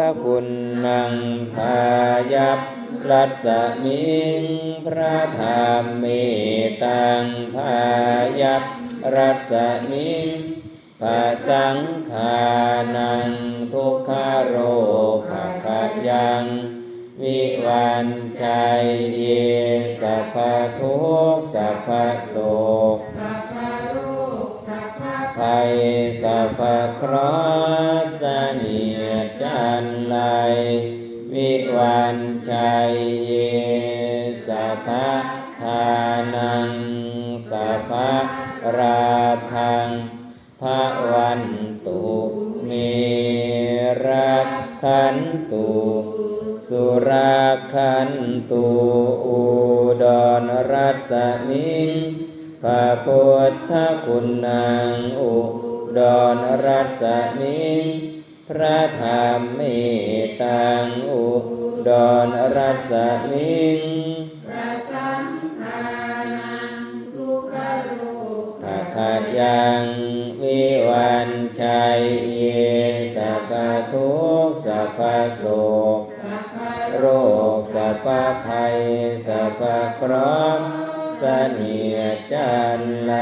ทคุณนังพายัพรัสมิงพระธรรมเมตังพายัพรัสมิงภาสังขานังทุกขโรภะขยัง วิวันชัยเยสัพพทุกสัพพโศกสัพพโรคสัพพภัยสัพพเคราะ เยสัพพทานังสัพพราพังพระวันตุเมรักขันตุสุราคันตุอุดรรัสมิงพระพุทธคุณนางอุดรรัสมิงพระธรรมเมตังอุ ดรรัสมิงระสังฆานังทุกขโรคภะคะยังวิวันชัยเยสัพทุกสัพโศกสัพพะโรคสัพภัยสัพเคราะห์เนียจันไร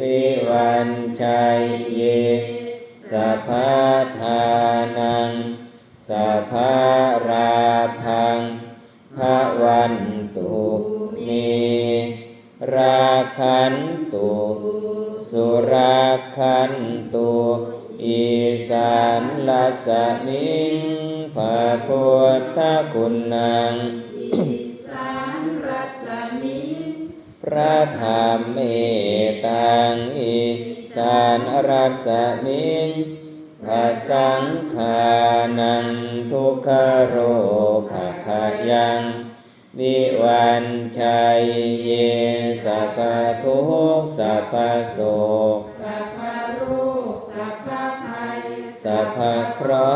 วิวันชัยเยสัพพทานังสัพพรา ราคันตุสุราคันตุอีสานลัสมิงพระพุทธคุณนางอิสานรัสมิพระธรรมเมตังอิสานรัสมิงพระสังฆานังทุกขโรภะขยัง วิวันชัยเยสัพพทุกสัพพโศกสัพพะโรคสัพพะภัยสัพพเครา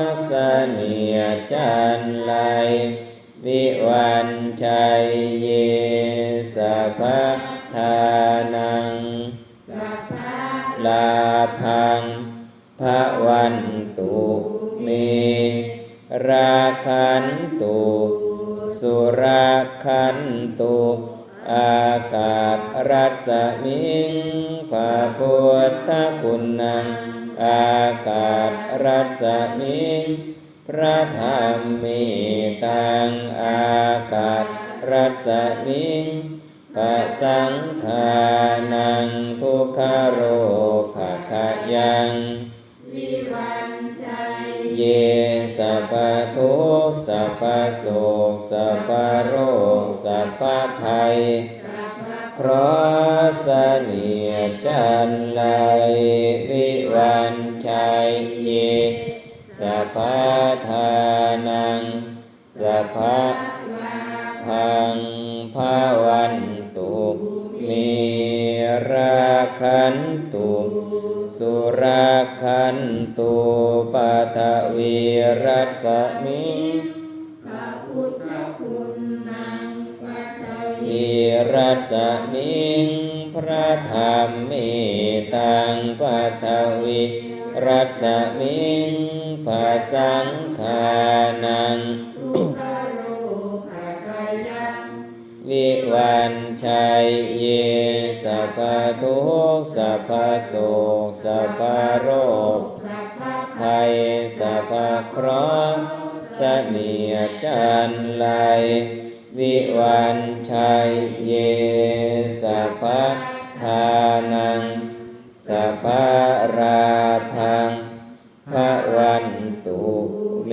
ะห์เสนียจันไรวิวันชัยเยสัพพทานังสัพพะลาพังพระวันตุเมราคันต สุราคันตุอากาศรัสมิงพระพุทธคุณนัง อากาศรัสมิง พระธรรมเมตังอากาศรัสมิงปะสังขานังทุกขโรภะขยัง ยเยสัพพทุกสัพพโสสัพพโรคสัพพภัยสัพพะเพราะเสนียจันไลวิวันชัยเยสัพพทานังสัพพ คันตุปัทวีรัสมิพระพุทธคุณนังปัตตอิรัสมิงพระธรรมเมตังปัทวีรัสมิงภาสังขานังทุกขโรภะขยังวิวันชัยเยสัพพทุกสัพพโศกสัพพโร ราะเสนียจันไรวิวันชัยเยสัพพทานังสัพพราพังพระวันตุเม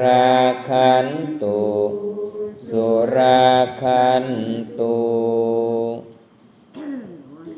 ราคันตุ สุราคันตุ